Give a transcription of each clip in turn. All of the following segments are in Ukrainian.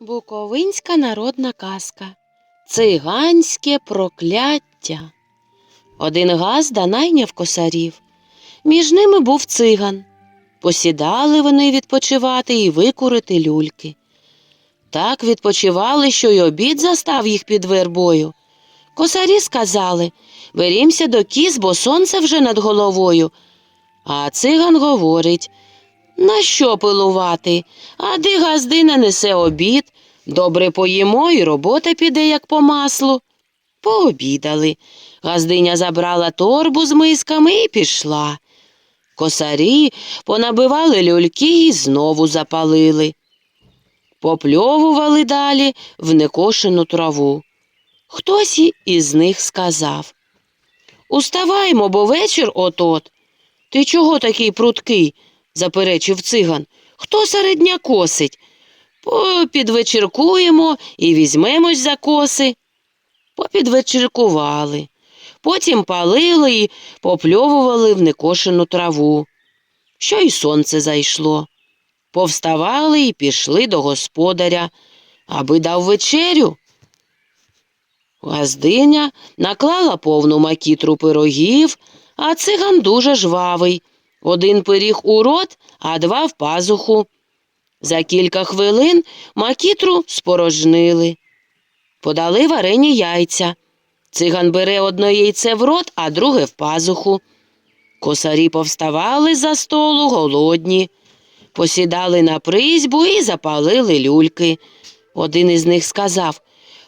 Буковинська народна казка. Циганське прокляття. Один газда найняв косарів. Між ними був циган. Посідали вони відпочивати і викурити люльки. Так відпочивали, що й обід застав їх під вербою. Косарі сказали Берімся до кіз, бо сонце вже над головою. А циган говорить на що пилувати? А де газдина несе обід, добре поїмо і робота піде, як по маслу. Пообідали. Газдиня забрала торбу з мисками і пішла. Косарі понабивали люльки і знову запалили. Попльовували далі в некошену траву. Хтось із них сказав Уставаймо, бо вечір от-от. Ти чого такий пруткий? Заперечив циган. Хто середня косить? Попідвечіркуємо і візьмемось за коси. Попідвечіркували. Потім палили і попльовували в некошену траву. Що й сонце зайшло. Повставали і пішли до господаря, аби дав вечерю. Газдиня наклала повну макітру пирогів, а циган дуже жвавий. Один пиріг у рот, а два в пазуху. За кілька хвилин макітру спорожнили. Подали варені яйця. Циган бере одне яйце в рот, а друге в пазуху. Косарі повставали за столу голодні, посідали на призьбу і запалили люльки. Один із них сказав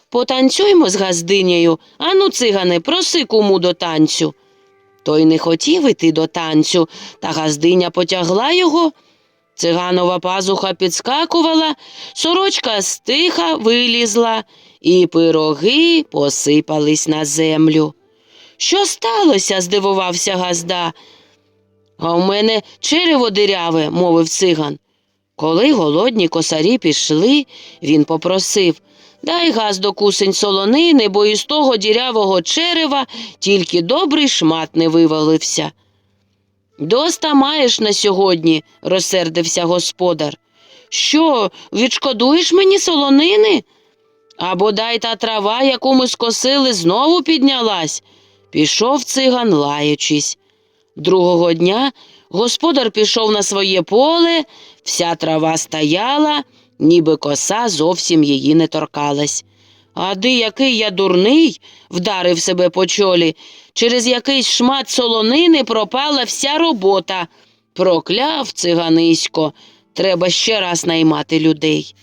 Потанцюймо з газдинею, ану, цигане, проси куму до танцю. Той не хотів іти до танцю, та газдиня потягла його. Циганова пазуха підскакувала, сорочка стиха вилізла, і пироги посипались на землю. Що сталося? здивувався газда. А в мене черево диряве, мовив циган. Коли голодні косарі пішли, він попросив Дай газ до кусень солонини, бо із того дірявого черева тільки добрий шмат не вивалився. Доста маєш на сьогодні, розсердився господар. Що, відшкодуєш мені солонини? А бодай та трава, яку ми скосили, знову піднялась. Пішов циган, лаючись. Другого дня господар пішов на своє поле, вся трава стояла, ніби коса зовсім її не торкалась. Ади, який я дурний, вдарив себе по чолі. Через якийсь шмат солонини пропала вся робота. Прокляв циганисько. Треба ще раз наймати людей.